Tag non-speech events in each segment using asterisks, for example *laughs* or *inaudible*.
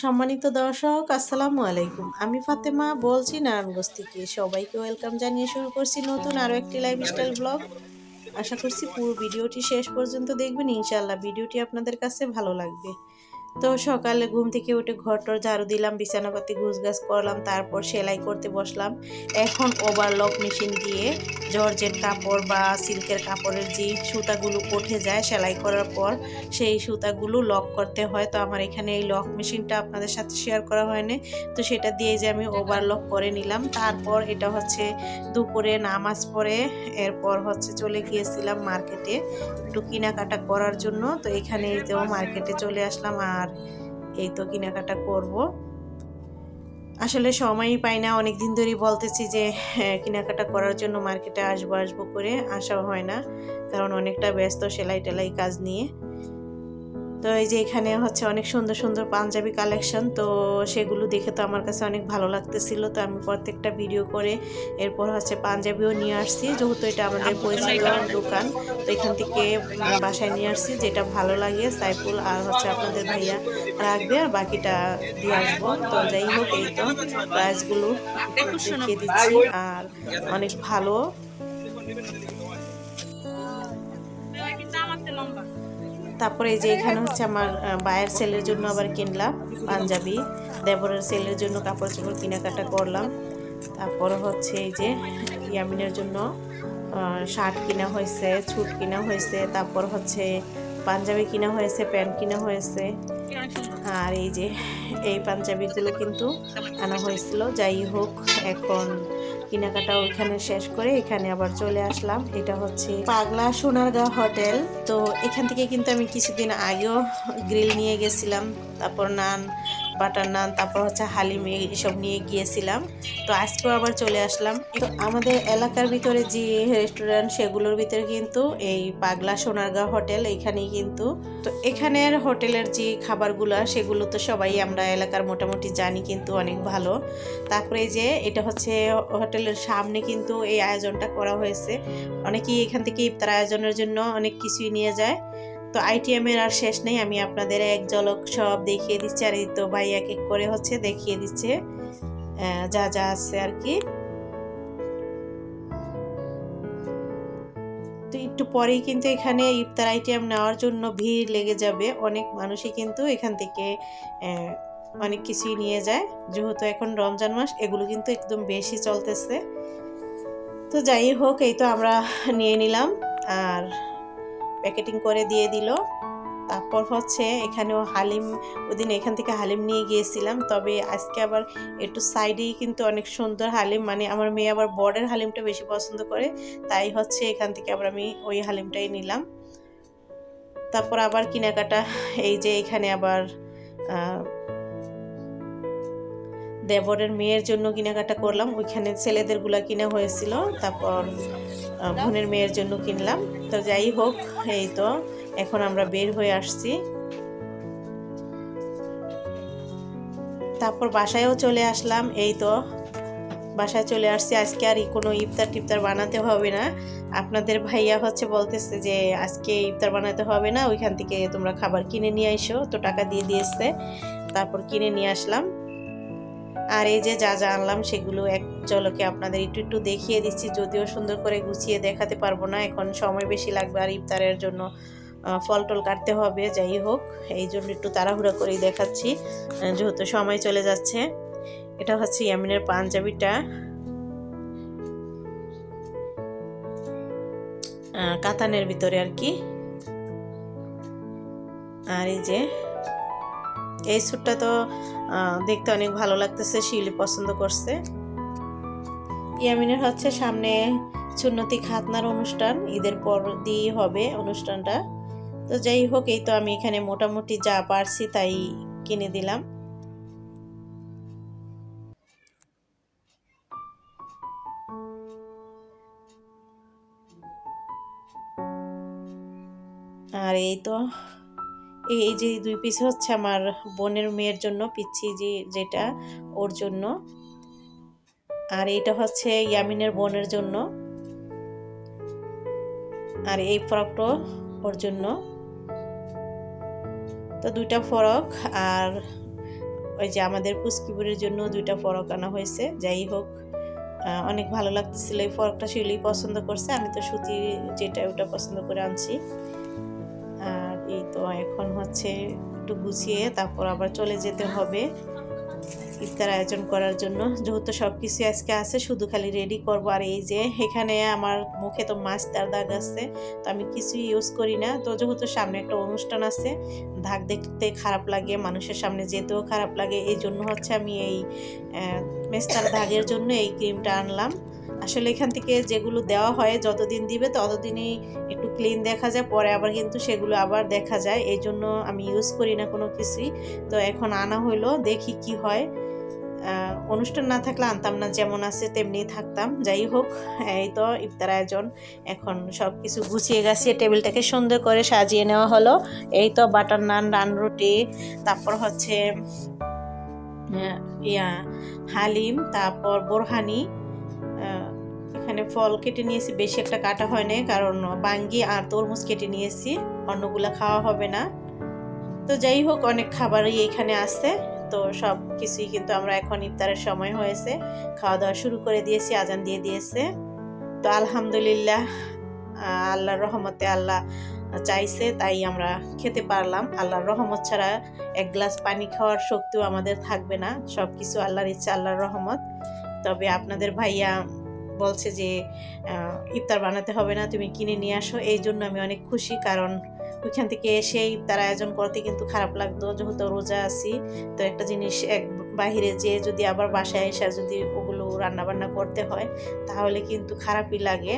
সম্মানিত দর্শক, আসসালামু আলাইকুম। আমি ফাতেমা, বলছি নারায়ণগঞ্জ থেকে। সবাইকে ওয়েলকাম জানিয়ে শুরু করছি নতুন আরও একটি লাইফস্টাইল ব্লগ আশা করছি পুরো ভিডিওটি শেষ পর্যন্ত দেখবেন। ইনশাল্লাহ ভিডিওটি আপনাদের কাছে ভালো লাগবে। তো সকালে ঘুম থেকে উঠে ঘরটর ঝাড়ু দিলাম, বিছানাপাতি ঘুষ গাছ করলাম, তারপর সেলাই করতে বসলাম। এখন ওভারলক মেশিন দিয়ে জর্জের কাপড় বা সিল্কের কাপড়ের যে সুতাগুলো উঠে যায় সেলাই করার পর সেই সুতাগুলো লক করতে হয়। তো আমার এখানে এই লক মেশিনটা আপনাদের সাথে শেয়ার করা হয়নি। তো সেটা দিয়ে যে আমি ওভারলক করে নিলাম। তারপর এটা হচ্ছে দুপুরে নামাজ পড়ে এরপর হচ্ছে চলে গিয়েছিলাম মার্কেটে একটু কেনাকাটা করার জন্য। তো এখানে তো মার্কেটে চলে আসলাম আর এই তো কেনাকাটা করব। আসলে সময়ই পাই না অনেক দিন ধরেই বলতেছি যে হ্যাঁ, কেনাকাটা করার জন্য মার্কেটে আসব আসব করে আসা হয় না। কারণ অনেকটা ব্যস্ত সেলাই টেলাই কাজ নিয়ে। তো এই যে এখানে হচ্ছে অনেক সুন্দর সুন্দর পাঞ্জাবি কালেকশন তো সেগুলো দেখে তো আমার কাছে অনেক ভালো লাগতেছিল। তো আমি প্রত্যেকটা ভিডিও করে এরপর হচ্ছে পাঞ্জাবিও নিয়ে আসছি। যেহেতু এটা আমাদের পরিচিত দোকান তো এখান থেকে বাসায় নিয়ে আসছি যেটা ভালো লাগে সাইফুল আর হচ্ছে আপনাদের ভাইয়া রাখবে আর বাকিটা দিয়ে আসব। তো যাই হোক এই তো প্রাইসগুলো দেখিয়ে দিচ্ছি। আর অনেক ভালো। তারপরে এই যে এখানে হচ্ছে আমার বায়ের সেলের জন্য আবার কিনলাম পাঞ্জাবি। দেবরের সেলের জন্য কাপড় চোপড় কেনাকাটা করলাম। তারপর হচ্ছে এই যে ইয়ামিনের জন্য শার্ট কিনা হয়েছে ছুট কিনা হয়েছে, তারপর হচ্ছে পাঞ্জাবি কিনা হয়েছে, প্যান্ট কিনা হয়েছে। আর এই যে এই পাঞ্জাবিগুলো কিন্তু আনা হয়েছিল। যাই হোক, এখন কেনাকাটা ওইখানে শেষ করে এখানে আবার চলে আসলাম। এটা হচ্ছে পাগলা সোনারগাঁও হোটেল। তো এখান থেকে কিন্তু আমি কিছুদিন আগেও গ্রিল নিয়ে গেছিলাম, তারপর নান বাটার নান, তারপর হচ্ছে হালিম এসব নিয়ে গিয়েছিলাম। তো আজকেও আবার চলে আসলাম। তো আমাদের এলাকার ভিতরে যে রেস্টুরেন্ট সেগুলোর ভিতরে কিন্তু এই পাগলা সোনারগাঁও হোটেল এখানেই কিন্তু। তো এখানের হোটেলের যে খাবারগুলো, সেগুলো তো সবাই আমরা এলাকার মোটামুটি জানি কিন্তু অনেক ভালো। তারপরে যে এটা হচ্ছে হোটেলের সামনে কিন্তু এই আয়োজনটা করা হয়েছে। অনেকেই এখান থেকে ইফতার আয়োজনের জন্য অনেক কিছুই নিয়ে যায়। তো আইটিএমের আর শেষ নেই, আমি আপনাদের এক ঝলক সব দেখিয়ে দিচ্ছি, আর এই তো ভাই এক এক করে হচ্ছে দেখিয়ে দিচ্ছে যা যা আছে আর কি। তো একটু পরেই কিন্তু এখানে ইফতার আইটেম নেওয়ার জন্য ভিড় লেগে যাবে, অনেক মানুষই কিন্তু এখান থেকে অনেক কিছুই নিয়ে যায়, যেহেতু এখন রমজান মাস, এগুলো কিন্তু একদম বেশি চলতেছে। তো যাই হোক, এই তো আমরা নিয়ে নিলাম, আর প্যাকেটিং করে দিয়ে দিল। তারপর হচ্ছে এখানেও হালিম, ওদিন এখান থেকে হালিম নিয়ে গিয়েছিলাম। তবে আজকে আবার একটু সাইডেই কিন্তু অনেক সুন্দর হালিম। মানে আমার মেয়ে আবার বর্ডের হালিমটা বেশি পছন্দ করে। তাই হচ্ছে এখান থেকে আবার আমি ওই হালিমটাই নিলাম। তারপর আবার কেনাকাটা, এই যে এখানে আবার দেবরের মেয়ের জন্য কেনাকাটা করলাম। ওইখানে ছেলেদেরগুলা কিনা হয়েছিল। তারপর বোনের মেয়ের জন্য কিনলাম। তো যাই হোক, এই তো, এখন আমরা বের হয়ে আসছি। তারপর বাসায়ও চলে আসলাম, এই তো। বাসায় চলে আসছি। আজকে আর কোনো ইফতার টিফতার বানাতে হবে না। আপনাদের ভাইয়া হচ্ছে বলতেছে যে, আজকে ইফতার বানাতে হবে না। ওইখান থেকে তোমরা খাবার কিনে নিয়ে এসো তো টাকা দিয়ে দিয়েছে। তারপর কিনে নিয়ে আসলাম। আর এই যে যা যা আনলাম সেগুলো এক চলকে আপনাদের একটু একটু দেখিয়ে দিচ্ছি, যদিও সুন্দর করে গুছিয়ে দেখাতে পারব না, এখন সময় বেশি লাগবে আর ইফতারের জন্য ফল টল কাটতে হবে, যাই হোক, এই জন্য একটু তাড়াহুড়া করেই দেখাচ্ছি যেহেতু সময় চলে যাচ্ছে। এটা হচ্ছে ইয়ামিনের পাঞ্জাবিটা। কাতানের ভিতরে আর কি। আর এই যে এই স্যুটটা তো দেখতে অনেক ভালো লাগতেছে শিলি পছন্দ করছে। ইয়ামিনের হচ্ছে সামনে সুন্নতি খাতনার অনুষ্ঠান, ঈদের পর দিয়ে হবে অনুষ্ঠানটা। তো যাই হোক, এই তো আমি এখানে মোটামুটি যা পারছি তাই কিনে দিলাম। আর এই তো এই যে দুই পিস হচ্ছে আমার বোনের মেয়ের জন্য পিচ্ছি যে, যেটা ওর জন্য। আর এইটা হচ্ছে ইয়ামিনের বোনের জন্য। আর এই ফ্রকটাও ওর জন্য। তো দুইটা ফরক আর ওই যে আমাদের পুস্কিপুরের জন্য দুইটা ফরক আনা হয়েছে। যাই হোক অনেক ভালো লাগতেছিল এই ফরকটা, শিউলি পছন্দ করছে। আমি তো সুতি যেটা, ওটা পছন্দ করে আনছি। তো এখন হচ্ছে একটু গুছিয়ে তারপর আবার চলে যেতে হবে। ইফতার আয়োজন করার জন্য। যেহেতু সব কিছু আজকে আছে, শুধু খালি রেডি করব। আর এই যে এখানে আমার মুখে তো মাছটার দাগ আছে, তো আমি কিছুই ইউজ করি না। তো যেহেতু সামনে একটা অনুষ্ঠান আছে, দাগ দেখতে খারাপ লাগে, মানুষের সামনে যেতেও খারাপ লাগে। এই জন্য হচ্ছে আমি এই মেস্তার দাগের জন্য এই ক্রিমটা আনলাম। আসলে এখান থেকে যেগুলো দেওয়া হয়, যতদিন দিবে ততদিনই একটু ক্লিন দেখা যায়, পরে আবার কিন্তু সেগুলো আবার দেখা যায়। এই জন্য আমি ইউজ করি না কোনো কিছুই। তো এখন আনা হলো দেখি কি হয়। অনুষ্ঠান না থাকলে আনতাম না, যেমন আছে তেমনি থাকতাম। যাই হোক, এই তো ইফতার আয়োজন। এখন সব কিছু গুছিয়ে গাছিয়ে টেবিলটাকে সুন্দর করে সাজিয়ে নেওয়া হলো। এই তো বাটার নান, রান রুটি, তারপর হচ্ছে ইয়া, হালিম, তারপর বোরহানি এখানে ফল কেটে নিয়েছি, বেশি একটা কাটা হয় না কারণ বাঙ্গি আর তরমুজ কেটে নিয়েছি, অন্যগুলো খাওয়া হবে না। তো যাই হোক, অনেক খাবারই এখানে আছে, তো সব কিছুই কিন্তু আমরা এখন ইফতারের সময় হয়েছে। খাওয়া দাওয়া শুরু করে দিয়েছি, আজান দিয়ে দিয়েছে। তো আলহামদুলিল্লাহ আল্লাহর রহমতে আল্লাহ চাইছে, তাই আমরা খেতে পারলাম। আল্লাহর রহমত ছাড়া এক গ্লাস পানি খাওয়ার শক্তিও আমাদের থাকবে না। সব কিছু আল্লাহর ইচ্ছা, আল্লাহর রহমত। তবে আপনাদের ভাইয়া বলছে যে ইফতার বানাতে হবে না, তুমি কিনে নিয়ে আসো। এই জন্য আমি অনেক খুশি, কারণ ওইখান থেকে এসে ইফতার আয়োজন করতে কিন্তু খারাপ লাগতো। যেহেতু রোজা আছি, তো একটা জিনিস এক বাহিরে যেয়ে যদি আবার বাসায় এসে যদি ওগুলো রান্না বান্না করতে হয়, তাহলে কিন্তু খারাপই লাগে।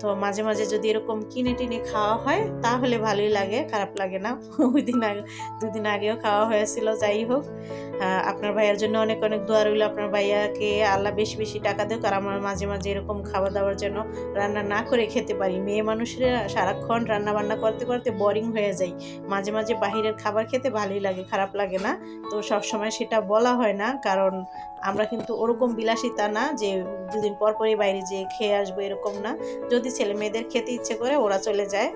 তো মাঝে মাঝে যদি এরকম কিনে টিনে খাওয়া হয়, তাহলে ভালোই লাগে, খারাপ লাগে না। *laughs* ওই দিন আগে, দুদিন আগেও খাওয়া হয়েছিল, যাই হোক। আপনার ভাইয়ার জন্য অনেক অনেক দোয়া রইল। আপনার ভাইয়াকে আল্লাহ বেশি বেশি টাকা দেয় কারণ আমরা মাঝে মাঝে এরকম খাওয়া দাওয়ার জন্য রান্না না করে খেতে পারি। মেয়ে মানুষেরা সারাক্ষণ রান্না বান্না করতে করতে বোরিং হয়ে যায়। মাঝে মাঝে বাহিরের খাবার খেতে ভালোই লাগে, খারাপ লাগে না। তো সব সময় সেটা বলা হয় না, কারণ আমরা কিন্তু ওরকম বিলাসিতা না যে দুদিন পর পরই বাইরে যেয়ে খেয়ে আসব এরকম না। যদি ছেলে মেয়েদের খেতে ইচ্ছে করে ওরা চলে যায়।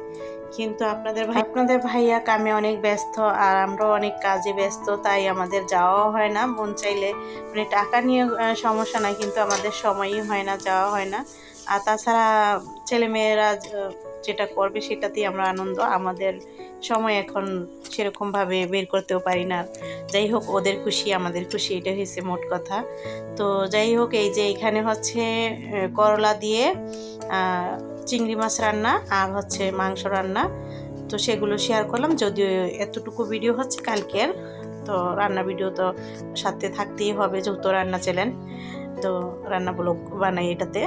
কিন্তু আপনাদের ভাই আপনাদের ভাইয়া কামে অনেক ব্যস্ত আর আমরাও অনেক কাজে ব্যস্ত, তাই আমাদের যাওয়াও হয় না। মন চাইলে মানে টাকা নিয়ে সমস্যা নাই, কিন্তু আমাদের সময়ই হয় না, যাওয়া হয় না। আর তাছাড়া ছেলেমেয়েরা যেটা করবে সেটাতেই আমরা আনন্দ। আমাদের সময় এখন সেরকমভাবে বের করতেও পারি না। যাই হোক, ওদের খুশি, আমাদের খুশি এটা হয়েছে মোট কথা। তো যাই হোক, এই যে এখানে হচ্ছে করলা দিয়ে চিংড়ি মাছ রান্না আর হচ্ছে মাংস রান্না। তো সেগুলো শেয়ার করলাম। যদিও এতটুকু ভিডিও হচ্ছে কালকের, তো রান্না ভিডিও তো সাথে থাকতেই হবে যেহেতু রান্না চ্যানেল তো রান্না ব্লগ বানাই এটাতে।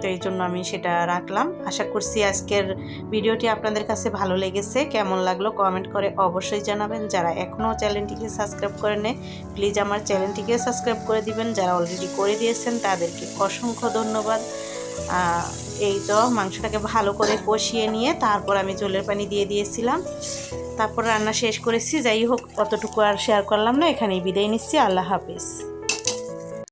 তো এই জন্য আমি সেটা রাখলাম। আশা করছি আজকের ভিডিওটি আপনাদের কাছে ভালো লেগেছে। কেমন লাগল কমেন্ট করে অবশ্যই জানাবেন। যারা এখনও চ্যানেলটিকে সাবস্ক্রাইব করে নেয় প্লিজ আমার চ্যানেলটিকে সাবস্ক্রাইব করে দিবেন। যারা অলরেডি করে দিয়েছেন, তাদেরকে অসংখ্য ধন্যবাদ। এই তো মাংসটাকে ভালো করে কষিয়ে নিয়ে তারপর আমি জলের পানি দিয়ে দিয়েছিলাম। তারপর রান্না শেষ করেছি। যাই হোক, অতটুকু আর শেয়ার করলাম না। এখানেই বিদায় নিচ্ছি। আল্লাহ হাফিজ।